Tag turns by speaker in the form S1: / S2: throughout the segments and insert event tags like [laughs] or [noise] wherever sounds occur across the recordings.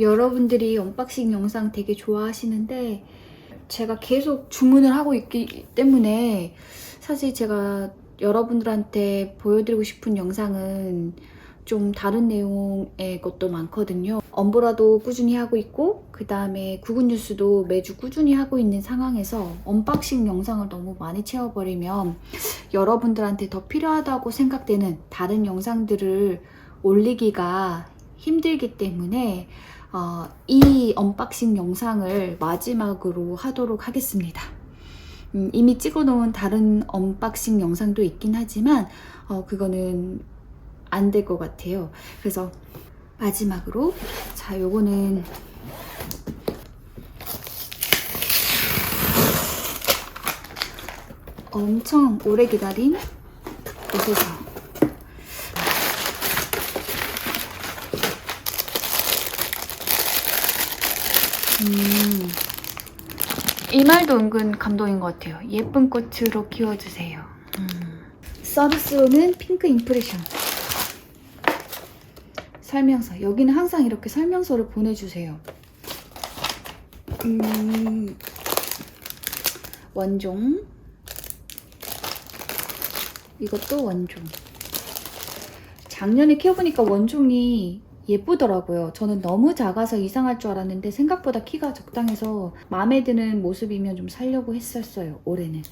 S1: 여러분들이 언박싱 영상 되게 좋아하시는데 제가 계속 주문을 하고 있기 때문에 사실 제가 여러분들한테 보여드리고 싶은 영상은 좀 다른 내용의 것도 많거든요. 엄브라도 꾸준히 하고 있고 그 다음에 구글 뉴스도 매주 꾸준히 하고 있는 상황에서 언박싱 영상을 너무 많이 채워버리면 여러분들한테 더 필요하다고 생각되는 다른 영상들을 올리기가 힘들기 때문에 어, 이 언박싱 영상을 마지막으로 하도록 하겠습니다. 음, 이미 찍어놓은 다른 언박싱 영상도 있긴 하지만 어, 그거는 안 될 것 같아요. 그래서 마지막으로 자 요거는 엄청 오래 기다린 곳에서 음, 이 말도 은근 감동인 것 같아요. 예쁜 꽃으로 키워주세요. 음. 서비스로는 핑크 임프레션. 설명서. 여기는 항상 이렇게 설명서를 보내주세요. 음, 원종. 이것도 원종. 작년에 키워보니까 원종이 예쁘더라고요. 저는 너무 작아서 이상할 줄 알았는데 생각보다 키가 적당해서 마음에 드는 모습이면 좀 살려고 했었어요. 올해는. 음.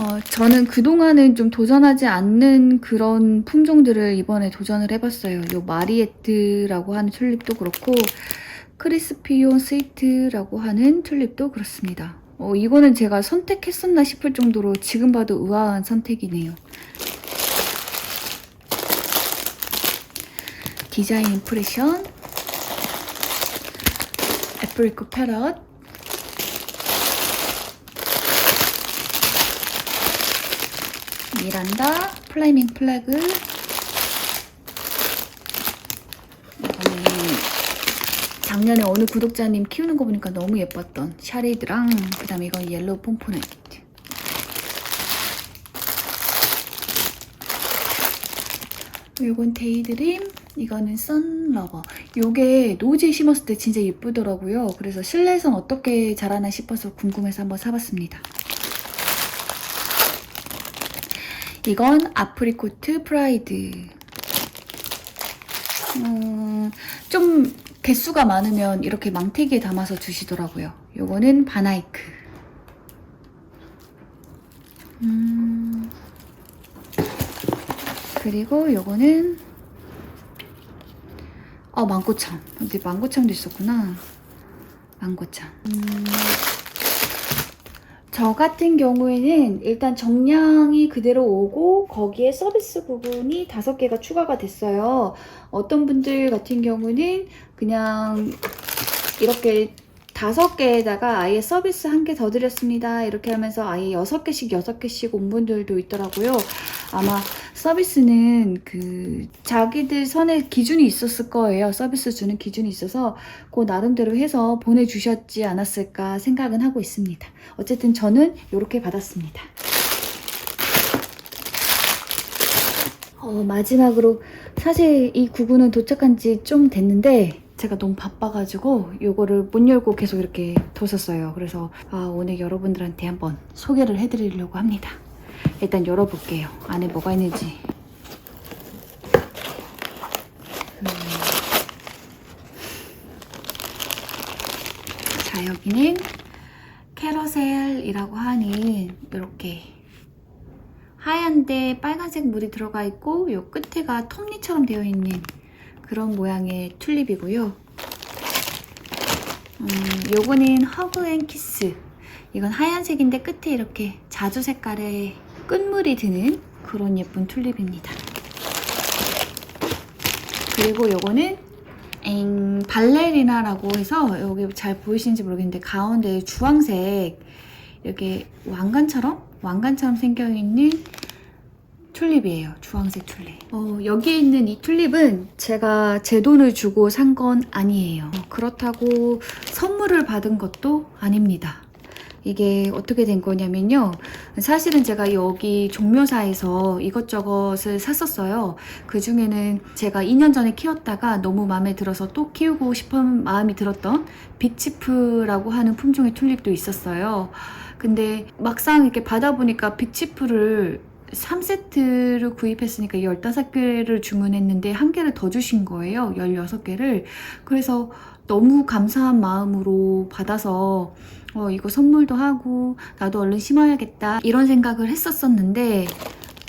S1: 어, 저는 그동안은 좀 도전하지 않는 그런 품종들을 이번에 도전을 해봤어요. 요 마리에트라고 하는 튤립도 그렇고 크리스피온 스위트라고 하는 튤립도 그렇습니다. 어, 이거는 제가 선택했었나 싶을 정도로 지금 봐도 우아한 선택이네요. 디자인 임프레션 애플리코 패럿 미란다 플라이밍 플래그 이거는 작년에 어느 구독자님 키우는 거 보니까 너무 예뻤던 샤레이드랑 그 다음에 이건 옐로우 폼포나이트 이건 데이드림 이거는 선러버. 요게 노지에 심었을 때 진짜 예쁘더라고요. 그래서 실내에선 어떻게 자라나 싶어서 궁금해서 한번 사봤습니다. 이건 아프리코트 프라이드. 음, 좀 개수가 많으면 이렇게 망태기에 담아서 주시더라고요. 요거는 바나이크. 음, 그리고 요거는 어 망고참. 근데 망고참도 있었구나. 망고참. 음, 저 같은 경우에는 일단 정량이 그대로 오고 거기에 서비스 부분이 다섯 개가 추가가 됐어요. 어떤 분들 같은 경우는 그냥 이렇게 다섯 개에다가 아예 서비스 한 개 더 드렸습니다. 이렇게 하면서 아예 여섯 개씩 여섯 개씩 온 분들도 있더라고요. 아마 서비스는 그 자기들 선에 기준이 있었을 거예요. 서비스 주는 기준이 있어서 그 나름대로 해서 보내주셨지 않았을까 생각은 하고 있습니다. 어쨌든 저는 이렇게 받았습니다. 어, 마지막으로 사실 이 구구는 도착한 지 좀 됐는데 제가 너무 바빠가지고 이거를 못 열고 계속 이렇게 뒀었어요. 그래서 아, 오늘 여러분들한테 한번 소개를 해드리려고 합니다. 일단 열어볼게요. 안에 뭐가 있는지. 음. 자, 여기는 캐러셀이라고 하는 이렇게 하얀데 빨간색 물이 들어가 있고 요 끝에가 톱니처럼 되어 있는 그런 모양의 튤립이고요. 음, 요거는 허그 앤 키스. 이건 하얀색인데 끝에 이렇게 자주 색깔의 끝물이 드는 그런 예쁜 튤립입니다. 그리고 요거는 엥, 발레리나라고 해서 여기 잘 보이시는지 모르겠는데 가운데 주황색 이렇게 왕관처럼 왕관처럼 생겨있는 튤립이에요. 주황색 튤립. 어, 여기에 있는 이 튤립은 제가 제 돈을 주고 산 건 아니에요. 그렇다고 선물을 받은 것도 아닙니다. 이게 어떻게 된 거냐면요. 사실은 제가 여기 종묘사에서 이것저것을 샀었어요. 그 중에는 제가 2년 전에 키웠다가 너무 마음에 들어서 또 키우고 싶은 마음이 들었던 빅치프라고 하는 품종의 튤립도 있었어요. 근데 막상 이렇게 받아보니까 빅치프를 3세트를 구입했으니까 15개를 주문했는데 한 개를 더 주신 거예요. 16개를. 그래서 너무 감사한 마음으로 받아서 어, 이거 선물도 하고 나도 얼른 심어야겠다 이런 생각을 했었었는데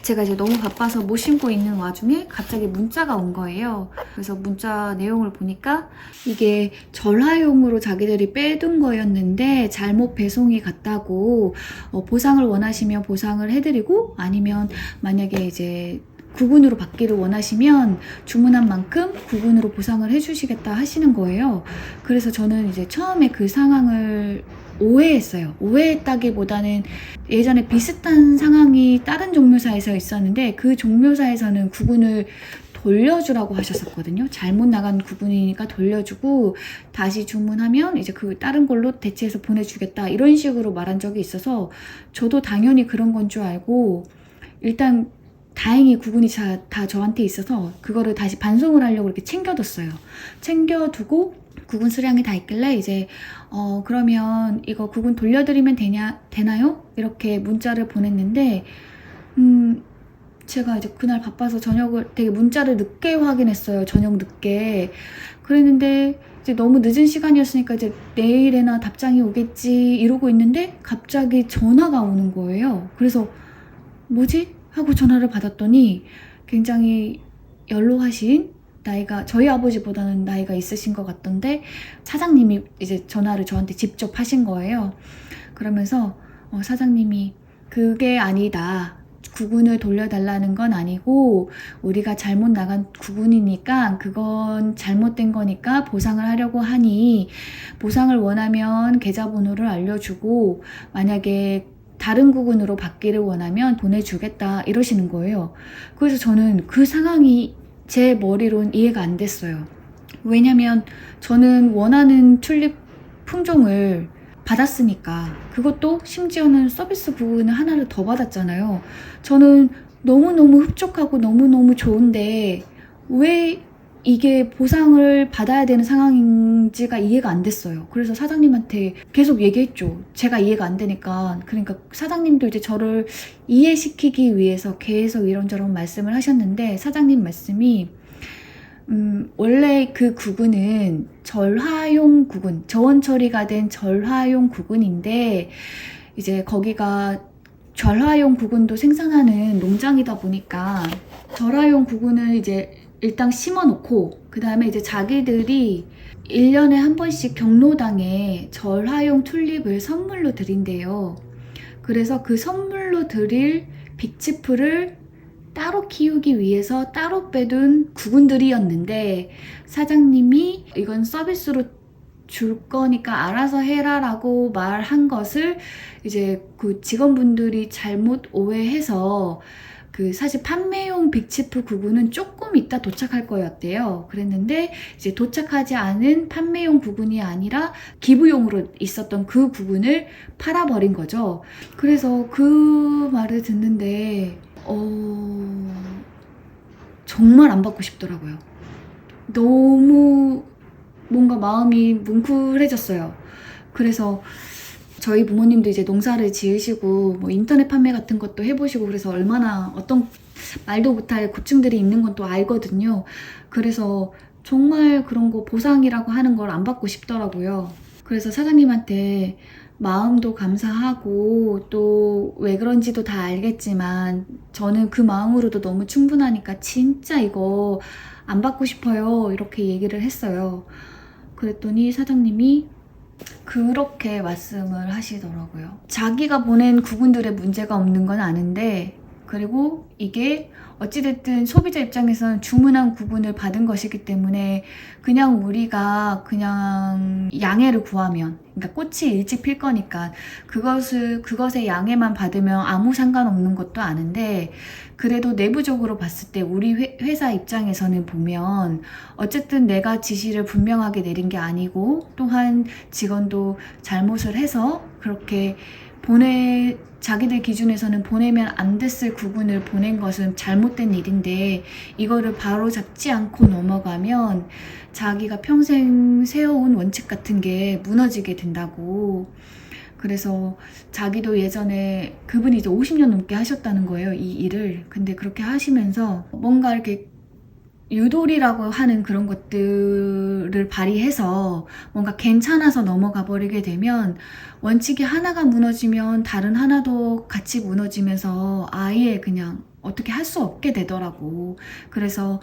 S1: 제가 이제 너무 바빠서 못 심고 있는 와중에 갑자기 문자가 온 거예요. 그래서 문자 내용을 보니까 이게 절하용으로 자기들이 빼둔 거였는데 잘못 배송이 갔다고 어, 보상을 원하시면 보상을 해드리고 아니면 만약에 이제 구분으로 받기를 원하시면 주문한 만큼 구분으로 보상을 해주시겠다 하시는 거예요. 그래서 저는 이제 처음에 그 상황을 오해했어요. 오해했다기보다는 예전에 비슷한 상황이 다른 종묘사에서 있었는데 그 종묘사에서는 구분을 돌려주라고 하셨었거든요. 잘못 나간 구분이니까 돌려주고 다시 주문하면 이제 그 다른 걸로 대체해서 보내주겠다 이런 식으로 말한 적이 있어서 저도 당연히 그런 건 줄 알고 일단 다행히 구분이 자- 다 저한테 있어서 그거를 다시 반송을 하려고 이렇게 챙겨뒀어요. 챙겨두고 구분 수량이 다 있길래 이제 어 그러면 이거 구분 돌려드리면 되냐 되나요? 이렇게 문자를 보냈는데 음 제가 이제 그날 바빠서 저녁을 되게 문자를 늦게 확인했어요. 저녁 늦게 그랬는데 이제 너무 늦은 시간이었으니까 이제 내일에나 답장이 오겠지 이러고 있는데 갑자기 전화가 오는 거예요. 그래서 뭐지? 하고 전화를 받았더니 굉장히 연로하신 나이가 저희 아버지보다는 나이가 있으신 것 같던데 사장님이 이제 전화를 저한테 직접 하신 거예요. 그러면서 어, 사장님이 그게 아니다. 구분을 돌려달라는 건 아니고 우리가 잘못 나간 구분이니까 그건 잘못된 거니까 보상을 하려고 하니 보상을 원하면 계좌번호를 알려주고 만약에 다른 구분으로 받기를 원하면 보내주겠다 이러시는 거예요. 그래서 저는 그 상황이 제 머리론 이해가 안 됐어요. 왜냐면 저는 원하는 튤립 품종을 받았으니까 그것도 심지어는 서비스 부분을 하나를 더 받았잖아요. 저는 너무너무 흡족하고 너무너무 좋은데 왜 이게 보상을 받아야 되는 상황인지가 이해가 안 됐어요. 그래서 사장님한테 계속 얘기했죠. 제가 이해가 안 되니까. 그러니까 사장님도 이제 저를 이해시키기 위해서 계속 이런저런 말씀을 하셨는데 사장님 말씀이 음, 원래 그 구근은 절화용 구근, 저온 처리가 된 절화용 구근인데 이제 거기가 절화용 구근도 생산하는 농장이다 보니까 절화용 구근을 이제 일단 심어놓고 그 다음에 이제 자기들이 1년에 한 번씩 경로당에 절화용 튤립을 선물로 드린대요. 그래서 그 선물로 드릴 빅치프를 따로 키우기 위해서 따로 빼둔 구근들이었는데 사장님이 이건 서비스로 줄 거니까 알아서 해라 라고 말한 것을 이제 그 직원분들이 잘못 오해해서 그 사실 판매용 빅치프 구분은 조금 이따 도착할 거였대요. 그랬는데 이제 도착하지 않은 판매용 구분이 아니라 기부용으로 있었던 그 구분을 팔아버린 거죠. 그래서 그 말을 듣는데 어 정말 안 받고 싶더라고요. 너무 뭔가 마음이 뭉클해졌어요. 그래서 저희 부모님도 이제 농사를 지으시고 뭐 인터넷 판매 같은 것도 해보시고 그래서 얼마나 어떤 말도 못할 고충들이 있는 건 또 알거든요. 그래서 정말 그런 거 보상이라고 하는 걸 안 받고 싶더라고요. 그래서 사장님한테 마음도 감사하고 또 왜 그런지도 다 알겠지만 저는 그 마음으로도 너무 충분하니까 진짜 이거 안 받고 싶어요. 이렇게 얘기를 했어요. 그랬더니 사장님이 그렇게 말씀을 하시더라고요. 자기가 보낸 구분들의 문제가 없는 건 아는데 그리고 이게 어찌됐든 소비자 입장에서는 주문한 구분을 받은 것이기 때문에 그냥 우리가 그냥 양해를 구하면 그러니까 꽃이 일찍 필 거니까 그것을 그것의 양해만 받으면 아무 상관없는 것도 아는데 그래도 내부적으로 봤을 때 우리 회, 회사 입장에서는 보면 어쨌든 내가 지시를 분명하게 내린 게 아니고 또한 직원도 잘못을 해서 그렇게 보내 자기들 기준에서는 보내면 안 됐을 구분을 보낸 것은 잘못된 일인데 이거를 바로 잡지 않고 넘어가면 자기가 평생 세워온 원칙 같은 게 무너지게 된다고. 그래서 자기도 예전에 그분이 이제 50년 넘게 하셨다는 거예요, 이 일을. 근데 그렇게 하시면서 뭔가 이렇게 유도리라고 하는 그런 것들을 발휘해서 뭔가 괜찮아서 넘어가 버리게 되면 원칙이 하나가 무너지면 다른 하나도 같이 무너지면서 아예 그냥 어떻게 할 수 없게 되더라고. 그래서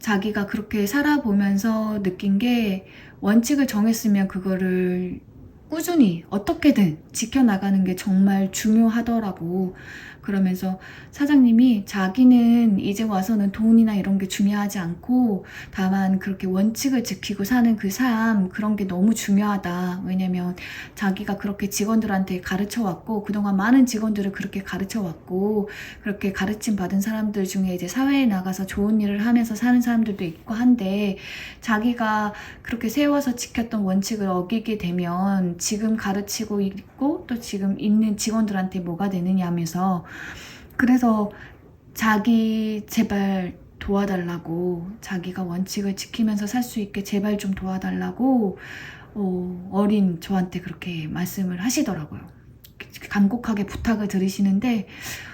S1: 자기가 그렇게 살아보면서 느낀 게 원칙을 정했으면 그거를 꾸준히 어떻게든 지켜나가는 게 정말 중요하더라고. 그러면서 사장님이 자기는 이제 와서는 돈이나 이런 게 중요하지 않고 다만 그렇게 원칙을 지키고 사는 그 삶 그런 게 너무 중요하다. 왜냐면 자기가 그렇게 직원들한테 가르쳐 왔고 그동안 많은 직원들을 그렇게 가르쳐 왔고 그렇게 가르침 받은 사람들 중에 이제 사회에 나가서 좋은 일을 하면서 사는 사람들도 있고 한데 자기가 그렇게 세워서 지켰던 원칙을 어기게 되면 지금 가르치고 있고 또 지금 있는 직원들한테 뭐가 되느냐 하면서 그래서 자기 제발 도와달라고 자기가 원칙을 지키면서 살 수 있게 제발 좀 도와달라고 어, 어린 저한테 그렇게 말씀을 하시더라고요. 간곡하게 부탁을 드리시는데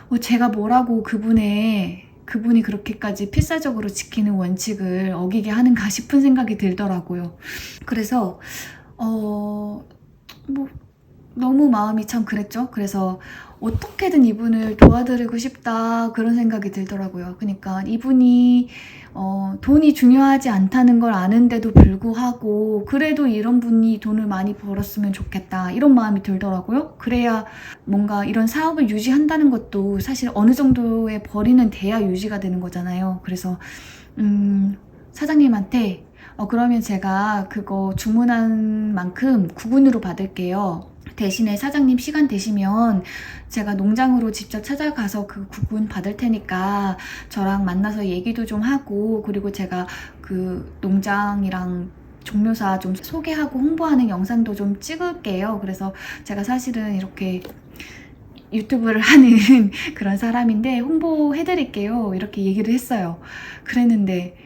S1: 어, 제가 뭐라고 그분의 그분이 그렇게까지 필사적으로 지키는 원칙을 어기게 하는가 싶은 생각이 들더라고요. 그래서 어, 뭐 너무 마음이 참 그랬죠. 그래서 어떻게든 이분을 도와드리고 싶다 그런 생각이 들더라고요. 그러니까 이분이 어, 돈이 중요하지 않다는 걸 아는데도 불구하고 그래도 이런 분이 돈을 많이 벌었으면 좋겠다 이런 마음이 들더라고요. 그래야 뭔가 이런 사업을 유지한다는 것도 사실 어느 정도의 벌이는 돼야 유지가 되는 거잖아요. 그래서 음, 사장님한테 어, 그러면 제가 그거 주문한 만큼 구분으로 받을게요. 대신에 사장님 시간 되시면 제가 농장으로 직접 찾아가서 그 구분 받을 테니까 저랑 만나서 얘기도 좀 하고 그리고 제가 그 농장이랑 종묘사 좀 소개하고 홍보하는 영상도 좀 찍을게요. 그래서 제가 사실은 이렇게 유튜브를 [laughs] 하는 그런 사람인데 홍보해드릴게요. 이렇게 얘기를 했어요. 그랬는데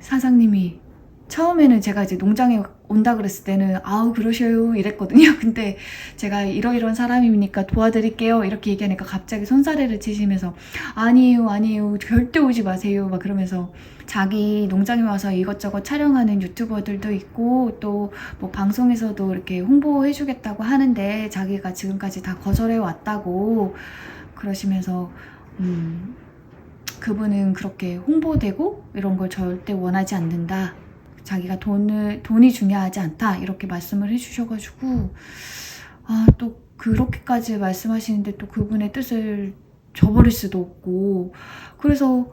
S1: 사장님이 처음에는 제가 이제 농장에 온다 그랬을 때는 아우 그러셔요 이랬거든요. [laughs] 근데 제가 이러이러한 사람이니까 도와드릴게요 이렇게 얘기하니까 갑자기 손사래를 치시면서 아니에요 아니에요 절대 오지 마세요 막 그러면서 자기 농장에 와서 이것저것 촬영하는 유튜버들도 있고 또 뭐 방송에서도 이렇게 홍보해주겠다고 하는데 자기가 지금까지 다 거절해 왔다고 그러시면서 음 그분은 그렇게 홍보되고 이런 걸 절대 원하지 않는다. 자기가 돈을 돈이 중요하지 않다 이렇게 말씀을 해주셔가지고 아 또 그렇게까지 말씀하시는데 또 그분의 뜻을 저버릴 수도 없고 그래서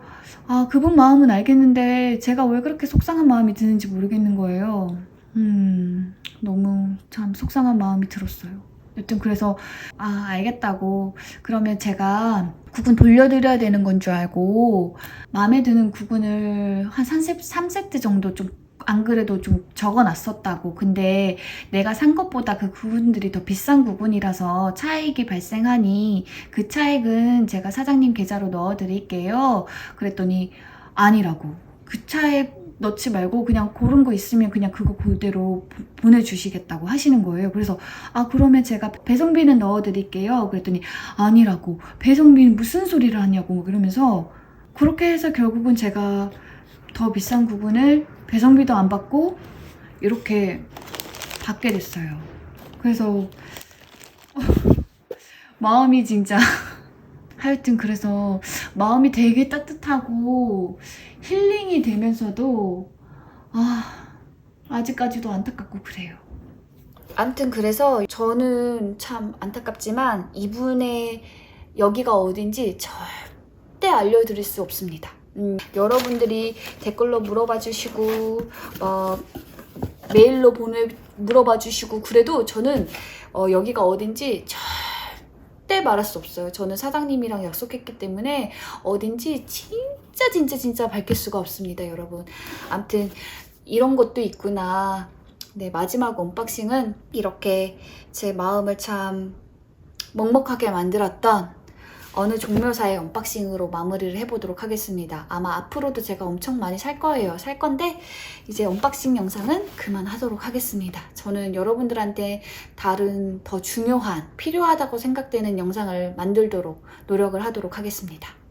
S1: 아 그분 마음은 알겠는데 제가 왜 그렇게 속상한 마음이 드는지 모르겠는 거예요. 음 너무 참 속상한 마음이 들었어요. 여튼 그래서 아 알겠다고 그러면 제가 국은 돌려드려야 되는 건 줄 알고 마음에 드는 국은을 한 3세트, 3세트 정도 좀 안 그래도 좀 적어 놨었다고. 근데 내가 산 것보다 그 구분들이 더 비싼 구분이라서 차익이 발생하니 그 차익은 제가 사장님 계좌로 넣어 드릴게요. 그랬더니 아니라고. 그 차액 넣지 말고 그냥 고른 거 있으면 그냥 그거 그대로 보- 보내주시겠다고 하시는 거예요. 그래서 아 그러면 제가 배송비는 넣어드릴게요. 그랬더니 아니라고 배송비는 무슨 소리를 하냐고 막 그러면서 그렇게 해서 결국은 제가 더 비싼 구분을 배송비도 안 받고 이렇게 받게 됐어요. 그래서 [laughs] 마음이 진짜 [laughs] 하여튼 그래서 마음이 되게 따뜻하고 힐링이 되면서도 아 아직까지도 안타깝고 그래요. 암튼 그래서 저는 참 안타깝지만 이분의 여기가 어딘지 알려드릴 수 없습니다. 음, 여러분들이 댓글로 물어봐 주시고 어, 메일로 보내 물어봐 주시고 그래도 저는 어, 여기가 어딘지 절대 말할 수 없어요. 저는 사장님이랑 약속했기 때문에 어딘지 진짜 진짜 진짜 밝힐 수가 없습니다, 여러분. 암튼 이런 것도 있구나. 네, 마지막 언박싱은 이렇게 제 마음을 참 먹먹하게 만들었던 어느 종묘사의 언박싱으로 마무리를 해보도록 하겠습니다. 아마 앞으로도 제가 엄청 많이 살 거예요. 살 건데 이제 언박싱 영상은 그만하도록 하겠습니다. 저는 여러분들한테 다른 더 중요한 필요하다고 생각되는 영상을 만들도록 노력을 하도록 하겠습니다.